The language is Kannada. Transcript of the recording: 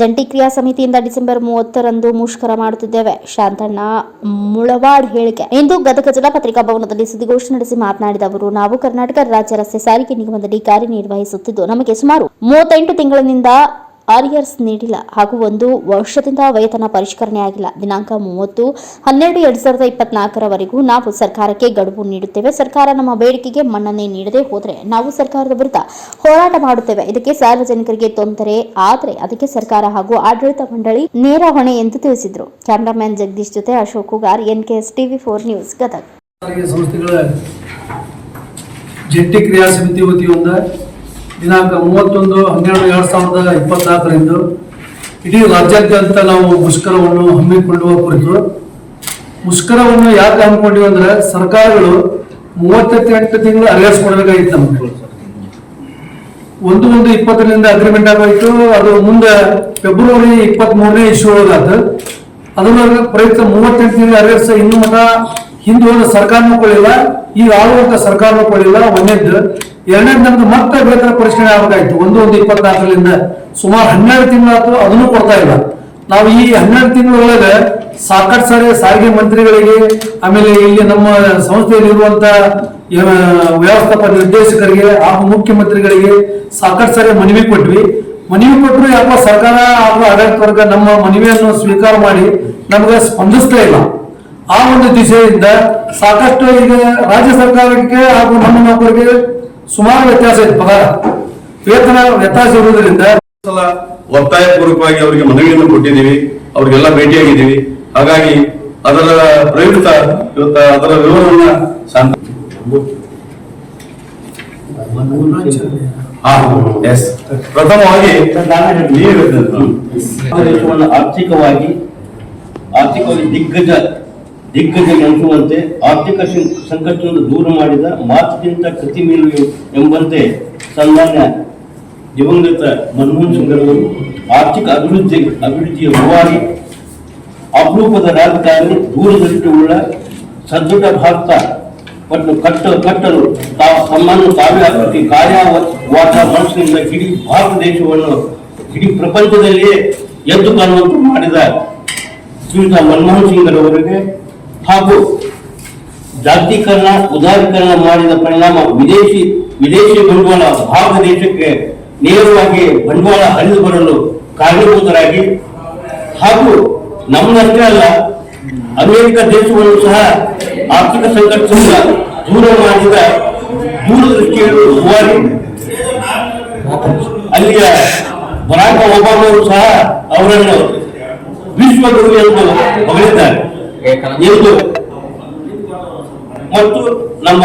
ಜಂಟಿ ಕ್ರಿಯಾ ಸಮಿತಿಯಿಂದ ಡಿಸೆಂಬರ್ ಮೂವತ್ತರಂದು ಮುಷ್ಕರ ಮಾಡುತ್ತಿದ್ದೇವೆ. ಶಾಂತಣ್ಣ, ಮುಳವಾಡ್ ಹೇಳಿಕೆ. ಇಂದು ಗದಗ ಜಿಲ್ಲಾ ಪತ್ರಿಕಾ ಭವನದಲ್ಲಿ ಸುದ್ದಿಗೋಷ್ಠಿ ನಡೆಸಿ ಮಾತನಾಡಿದ ಅವರು, ನಾವು ಕರ್ನಾಟಕ ರಾಜ್ಯ ರಸ್ತೆ ಸಾರಿಗೆ ನಿಗಮದಲ್ಲಿ ಕಾರ್ಯನಿರ್ವಹಿಸುತ್ತಿದ್ದು, ನಮಗೆ ಸುಮಾರು ಮೂವತ್ತೆಂಟು ತಿಂಗಳಿನಿಂದ ಆರಿಯರ್ಸ್ ನೀಡಿಲ್ಲ ಹಾಗೂ ಒಂದು ವರ್ಷದಿಂದ ವೇತನ ಪರಿಷ್ಕರಣೆ ಆಗಿಲ್ಲ. ದಿನಾಂಕ ಮೂವತ್ತು, ಹನ್ನೆರಡು, ಎರಡ್ ಸಾವಿರದ ಇಪ್ಪತ್ನಾಲ್ಕರವರೆಗೂ ನಾವು ಸರ್ಕಾರಕ್ಕೆ ಗಡುವು ನೀಡುತ್ತೇವೆ. ಸರ್ಕಾರ ನಮ್ಮ ಬೇಡಿಕೆಗೆ ಮನ್ನಣೆ ನೀಡದೆ ಹೋದರೆ ನಾವು ಸರ್ಕಾರದ ವಿರುದ್ಧ ಹೋರಾಟ ಮಾಡುತ್ತೇವೆ. ಇದಕ್ಕೆ ಸಾರ್ವಜನಿಕರಿಗೆ ತೊಂದರೆ ಆದರೆ ಅದಕ್ಕೆ ಸರ್ಕಾರ ಹಾಗೂ ಆಡಳಿತ ಮಂಡಳಿ ನೇರ ಹೊಣೆ ಎಂದು ತಿಳಿಸಿದರು. ಕ್ಯಾಮರಾಮ್ಯಾನ್ ಜಗದೀಶ್ ಜೊತೆ Ashok Kugar NKS TV four news, Gadag. ಜಂಟಿ ಕ್ರಿಯಾ ಸಮಿತಿ ವತಿಯಿಂದ ದಿನಾಂಕ ಮೂವತ್ತೊಂದು, ಹನ್ನೆರಡು, ಎರಡು ಸಾವಿರದ ಇಪ್ಪತ್ನಾಲ್ಕರಂದು ಇಡೀ ರಾಜ್ಯಾದ್ಯಂತ ನಾವು ಮುಷ್ಕರವನ್ನು ಹಮ್ಮಿಕೊಳ್ಳುವ ಕುರಿತು. ಮುಷ್ಕರವನ್ನು ಯಾಕೆ ಹಮ್ಮಿಕೊಂಡಿವಿ ಅಂದ್ರೆ ಸರ್ಕಾರಗಳು ಮೂವತ್ತೆಂಟು ತಿಂಗಳು ಅರೆಸ್ಟ್ ಕೊಡಬೇಕಾಗಿತ್ತು ನಮ್ಗೆ. ಒಂದು ಒಂದು ಇಪ್ಪತ್ತರಿಂದ ಅಗ್ರಿಮೆಂಟ್ ಆಗೋಯ್ತು, ಅದು ಮುಂದೆ ಫೆಬ್ರವರಿ ಇಪ್ಪತ್ತ್ ಮೂರನೇ ಇಶ್ಯೂ ಒಳಗಾತು. ಅದನ್ನ ಪ್ರಯುಕ್ತ ಮೂವತ್ತೆಂಟು ತಿಂಗಳ ಅರೆಸ್ಟ್ ಇನ್ನು ಮಠ ಹಿಂದೆ ಹೋದ ಸರ್ಕಾರನೂ ಕೊಡಲಿಲ್ಲ, ಈಗ ಆಳುವಂತ ಸರ್ಕಾರನೂ ಕೊಡಲಿಲ್ಲ, ಒಂದೇದ್ದು. ಎರಡನೇದು ನಮ್ದು ಮತ್ತೆ ವೇತನ ಪರಿಷ್ಕರಣೆ ಆಗಬೇಕಾಯ್ತು. ಒಂದು ಒಂದು ಇಪ್ಪತ್ನಾಲ್ಕರಿಂದ ಸುಮಾರು ಹನ್ನೆರಡು ತಿಂಗಳಾಯ್ತು ಅದನ್ನು ಕೊಡ್ತಾ ಇಲ್ಲ. ನಾವು ಈ ಹನ್ನೆರಡು ತಿಂಗಳೊಳಗೆ ಸಾಕಷ್ಟು ಸಾರಿ ಸಾರಿಗೆ ಮಂತ್ರಿಗಳಿಗೆ, ಆಮೇಲೆ ಇಲ್ಲಿ ನಮ್ಮ ಸಂಸ್ಥೆಯಲ್ಲಿ ಇರುವಂತ ವ್ಯವಸ್ಥಾಪಕ ನಿರ್ದೇಶಕರಿಗೆ, ಹಾಗೂ ಮುಖ್ಯಮಂತ್ರಿಗಳಿಗೆ ಸಾಕಷ್ಟು ಸಾರಿ ಮನವಿ ಕೊಟ್ವಿ. ಮನವಿ ಕೊಟ್ಟರು ಯಾಕೋ ಸರ್ಕಾರ ಹಾಗೂ ಆಡಳಿತ ವರ್ಗ ನಮ್ಮ ಮನವಿಯನ್ನು ಸ್ವೀಕಾರ ಮಾಡಿ ನಮಗೆ ಸ್ಪಂದಿಸ್ತಾ ಇಲ್ಲ. ಆ ಒಂದು ದಿಸೆಯಿಂದ ಸಾಕಷ್ಟು ಈಗ ರಾಜ್ಯ ಸರ್ಕಾರಕ್ಕೆ ಹಾಗೂ ನಮ್ಮ ನೌಕರಿಗೆ ಸುಮಾರು ವ್ಯತ್ಯಾಸ ಇದೆ. ಪಗಾರ. ವೇತನ ವ್ಯತ್ಯಾಸ ಇರುವುದರಿಂದ ಸಲ ಒತ್ತಾಯಪೂರ್ವಕವಾಗಿ ಅವರಿಗೆ ಮನವಿಯನ್ನು ಕೊಟ್ಟಿದ್ದೀವಿ. ಅವ್ರಿಗೆಲ್ಲ ಭೇಟಿಯಾಗಿದ್ದೀವಿ ಹಾಗಾಗಿ ಅದರ ಪ್ರಯುಕ್ತ ಇವತ್ತ ಅದರ ವಿವರವನ್ನ ಶಾಂತ ಪ್ರಥಮವಾಗಿ ಆರ್ಥಿಕವಾಗಿ ಆರ್ಥಿಕವಾಗಿ ದಿಗ್ಗಜ ದಿಗ್ಗಜ ಎನಿಸುವಂತೆ ಆರ್ಥಿಕ ಸಂಕಷ್ಟವನ್ನು ದೂರ ಮಾಡಿದ ಮಾತಿಗಿಂತ ಕೃತಿ ಮೇಲು ಎಂಬಂತೆ ಸನ್ಮಾನ್ಯ ದಿವಂಗತ ಮನಮೋಹನ್ ಸಿಂಗ್ ಅವರು ಆರ್ಥಿಕ ಅಭಿವೃದ್ಧಿ, ಅಭಿವೃದ್ಧಿಯ ರೂವಾರಿ ಅಪರೂಪದ ರಾಜಕಾರಣಿ, ದೂರದೃಷ್ಟಿಯುಳ್ಳ ಸದೃಢ ಭಾರತ ಮತ್ತು ಕಟ್ಟ, ಕಟ್ಟಲು ತಾವು ತಮ್ಮನ್ನು ತಾವೇ ಅಭಿವೃದ್ಧಿ ಕಾರ್ಯವಾದ ಮನಸ್ಸಿನಿಂದ ಇಡೀ ಭಾರತ ದೇಶವನ್ನು ಇಡೀ ಪ್ರಪಂಚದಲ್ಲಿಯೇ ಎದ್ದು ಕಾಣುವಂತೆ ಮಾಡಿದ ಶ್ರೀಯುತ ಮನಮೋಹನ್ ಸಿಂಗ್ ಅವರಿಗೆ ಹಾಗೂ ಜಾತೀಕರಣ ಉದಾರೀಕರಣ ಮಾಡಿದ ಪರಿಣಾಮ ವಿದೇಶಿ ವಿದೇಶಿ ಬಂಡವಾಳ ಭಾರತ ದೇಶಕ್ಕೆ ನೇರವಾಗಿ ಬಂಡವಾಳ ಹರಿದು ಬರಲು ಕಾರಣೀಭೂತರಾಗಿ ಹಾಗೂ ನಮ್ಮಷ್ಟೇ ಅಲ್ಲ, ಅಮೆರಿಕ ದೇಶವನ್ನು ಸಹ ಆರ್ಥಿಕ ಸಂಕಟದಿಂದ ದೂರ ಮಾಡಿದ ದೂರದೃಷ್ಟಿಯನ್ನು ರೂವಾರಿ. ಅಲ್ಲಿಯ ಬರಾಕ್ ಒಬಾಮರು ಸಹ ಅವರನ್ನು ವಿಶ್ವಗುರು ಎಂದು ಹೊಗಳಿದ್ದಾರೆ ಎಂದು ಮತ್ತು ನಮ್ಮ